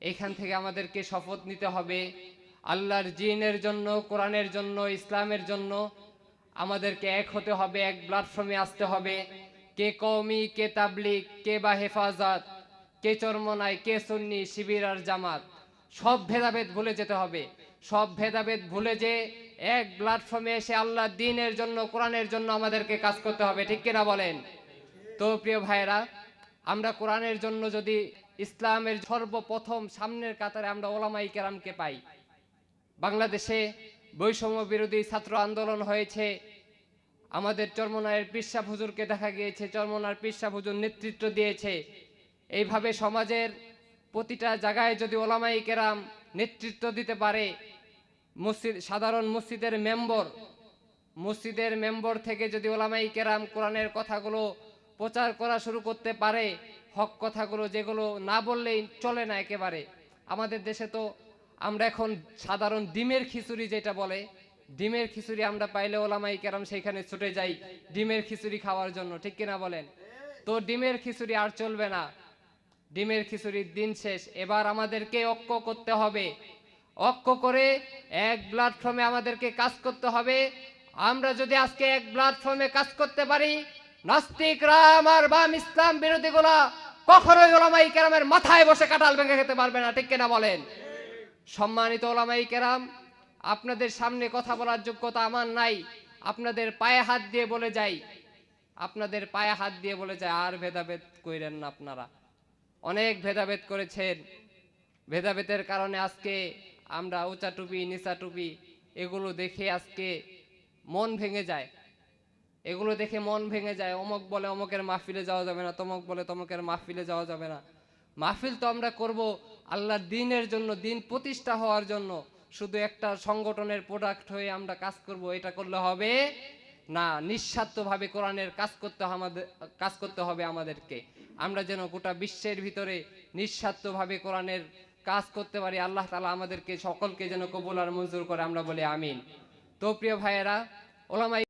এখান থেকে আমাদেরকে শপথ নিতে হবে। আল্লাহর জিনের জন্য, কোরআনের জন্য, ইসলামের জন্য আমাদেরকে এক হতে হবে, এক প্ল্যাটফর্মে আসতে হবে। কে কওমি, কে তাবলিক কে বা হেফাজত, কে চরমনাই, কে সুন্নি, শিবির আর জামাত, সব ভেদাভেদ ভুলে যেতে হবে। সব ভেদাভেদ ভুলে যে এক প্ল্যাটফর্মে এসে আল্লাহ দিনের জন্য, কোরআনের জন্য আমাদেরকে কাজ করতে হবে, ঠিক কিনা বলেন? তো প্রিয় ভাইয়েরা, আমরা কোরআনের জন্য যদি ইসলামের সর্বপ্রথম সামনের কাতারে আমরা ওলামাই কেরামকে পাই। বাংলাদেশে বৈষম্য বিরোধী ছাত্র আন্দোলন হয়েছে। আমাদের চরমনায়ের পিসা হুজুরকে দেখা গিয়েছে, চর্মনার পিসা হুজুর নেতৃত্ব দিয়েছে। এইভাবে সমাজের প্রতিটা জায়গায় যদি ওলামাই কেরাম নেতৃত্ব দিতে পারে, মসজিদ, সাধারণ মসজিদের মেম্বর মসজিদের মেম্বর থেকে যদি ওলামাই কেরাম কোরআনের কথাগুলো প্রচার করা শুরু করতে পারে হক কথাগুলো যেগুলো না বললেই চলে না একেবারে। আমাদের দেশে তো আমরা এখন সাধারণ ডিমের খিচুড়ি যেটা বলে, ডিমের খিচুড়ি আমরা পাইলে ওলামাই কেরাম সেইখানে ছুটে যাই ডিমের খিচুড়ি খাওয়ার জন্য, ঠিক কিনা বলেন? তো ডিমের খিচুড়ি আর চলবে না। ডিমের খিচুড়ির দিন শেষ। এবার আমাদেরকে ঐক্য করতে হবে। ঐক্য করে এক প্ল্যাটফর্মে আমাদেরকে কাজ করতে হবে। আমরা যদি আজকে এক প্ল্যাটফর্মে কাজ করতে পারি, নাস্তিকরা আমার বাম ইসলাম বিরোধীগুলা কখনোই ওলামাই কেরামের মাথায় বসে কাটাল ভেঙে খেতে পারবে না, ঠিক কিনা বলেন? সম্মানিত ওলামাই কেরাম, আপনাদের সামনে কথা বলার যোগ্যতা আমার নাই, আপনাদের পায়ে হাত দিয়ে বলে যাই, আপনাদের পায়ে হাত দিয়ে বলে যায় আর ভেদাভেদ কইরেন না আপনারা। অনেক ভেদাভেদ করেছেন, ভেদাভেদের কারণে আজকে আমরা উঁচা টুপি, নিচা টুপি, এগুলো দেখে আজকে মন ভেঙে যায়। এগুলো দেখে মন ভেঙে যায়। অমক বলে অমকের মাহফিলে যাওয়া যাবে না, তমক বলে তমকের মাহফিলে যাওয়া যাবে না। মাহফিল তো আমরা করব আল্লাহর দিনের জন্য, দিন প্রতিষ্ঠা হওয়ার জন্য। শুধু একটা সংগঠনের প্রোডাক্ট হয়ে আমরা কাজ করব, এটা করলে হবে না। নিঃস্বার্থভাবে কোরআনের কাজ করতে আমাদের, কাজ করতে হবে আমাদেরকে। আমরা যেন গোটা বিশ্বের ভিতরে নিঃস্বার্থভাবে কোরআনের কাজ করতে পারি, আল্লাহ তালা আমাদেরকে সকলকে যেন কবুল আর মঞ্জুর করে। আমরা বলি আমিন। তো প্রিয় ভাইয়েরা, ওলামাই